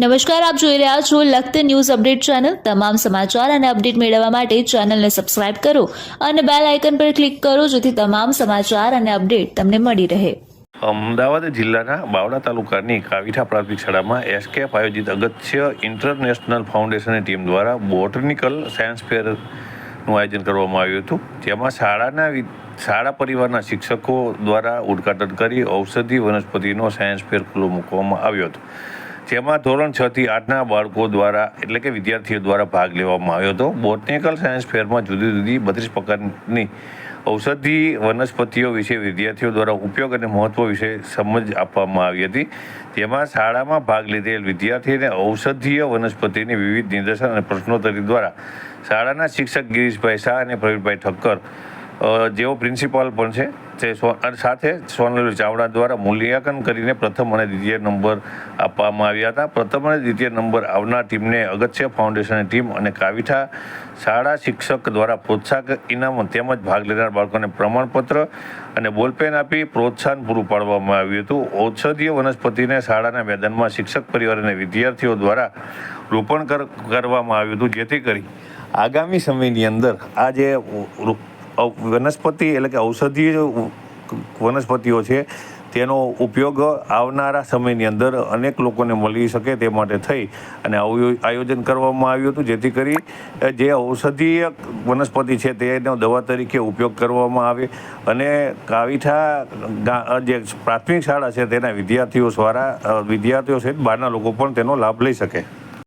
નમસ્કાર, આપ જોઈ રહ્યા છો લખત ન્યૂઝ અપડેટ ચેનલ. તમામ સમાચાર અને અપડેટ મેળવવા માટે ચેનલને સબસ્ક્રાઇબ કરો અને બેલ આઇકન પર ક્લિક કરો જેથી તમામ સમાચાર અને અપડેટ તમને મળી રહે. અમદાવાદ જિલ્લાના બાવળા તાલુકાની કાવીઠા પ્રાથમિક શાળામાં એસકેફ આયોજિત અગત્ય ઇન્ટરનેશનલ ફાઉન્ડેશનની ટીમ દ્વારા બોટનિકલ સાયન્સ ફેરનું આયોજન કરવામાં આવ્યું હતું. જેમાં શાળાના શાળા પરિવારના શિક્ષકો દ્વારા ઉદ્ઘાટન કરી ઔષધિ વનસ્પતિનો સાયન્સ ફેર ખુલ્લો મૂકવામાં આવ્યો હતો. જેમાં ધોરણ છ થી આઠના બાળકો દ્વારા, એટલે કે વિદ્યાર્થીઓ દ્વારા ભાગ લેવામાં આવ્યો હતો. બોટનિકલ સાયન્સ ફેરમાં જુદી જુદી બત્રીસ પ્રકારની ઔષધિ, વનસ્પતિઓ વિશે વિદ્યાર્થીઓ દ્વારા ઉપયોગ અને મહત્વ વિશે સમજ આપવામાં આવી હતી. જેમાં શાળામાં ભાગ લીધેલ વિદ્યાર્થીને ઔષધીય વનસ્પતિની વિવિધ નિદર્શન અને પ્રશ્નોત્તરી દ્વારા શાળાના શિક્ષક ગિરીશભાઈ શાહ અને પ્રવીણભાઈ ઠક્કર જેઓ પ્રિન્સિપાલ પણ છે તે સાથે સોનલ ચાવડા દ્વારા મૂલ્યાંકન કરીને પ્રથમ અને દ્વિતીય નંબર આપવામાં આવ્યા હતા. પ્રથમ અને દ્વિતીય નંબર આવનાર ટીમને અગત્ય ફાઉન્ડેશનની ટીમ અને કાવીઠા શાળા શિક્ષક દ્વારા પ્રોત્સાહક ઇનામ તેમજ ભાગ લેનાર બાળકોને પ્રમાણપત્ર અને બોલપેન આપી પ્રોત્સાહન પૂરું પાડવામાં આવ્યું હતું. ઔષધીય વનસ્પતિને શાળાના મેદાનમાં શિક્ષક પરિવાર અને વિદ્યાર્થીઓ દ્વારા રોપણ કર- કરવામાં આવ્યું હતું. જેથી કરી આગામી સમયની અંદર આ જે વનસ્પતિ એટલે કે ઔષધીય વનસ્પતિઓ છે, તેનો ઉપયોગ આવનારા સમયની અંદર અનેક લોકોને મળી શકે તે માટે થઈ અને આયોજન કરવામાં આવ્યું હતું. જેથી કરી જે ઔષધીય વનસ્પતિ છે તેનો દવા તરીકે ઉપયોગ કરવામાં આવે અને કાવીઠા જે પ્રાથમિક શાળા છે તેના વિદ્યાર્થીઓ દ્વારા વિદ્યાર્થીઓ સહિત બહારના લોકો પણ તેનો લાભ લઈ શકે.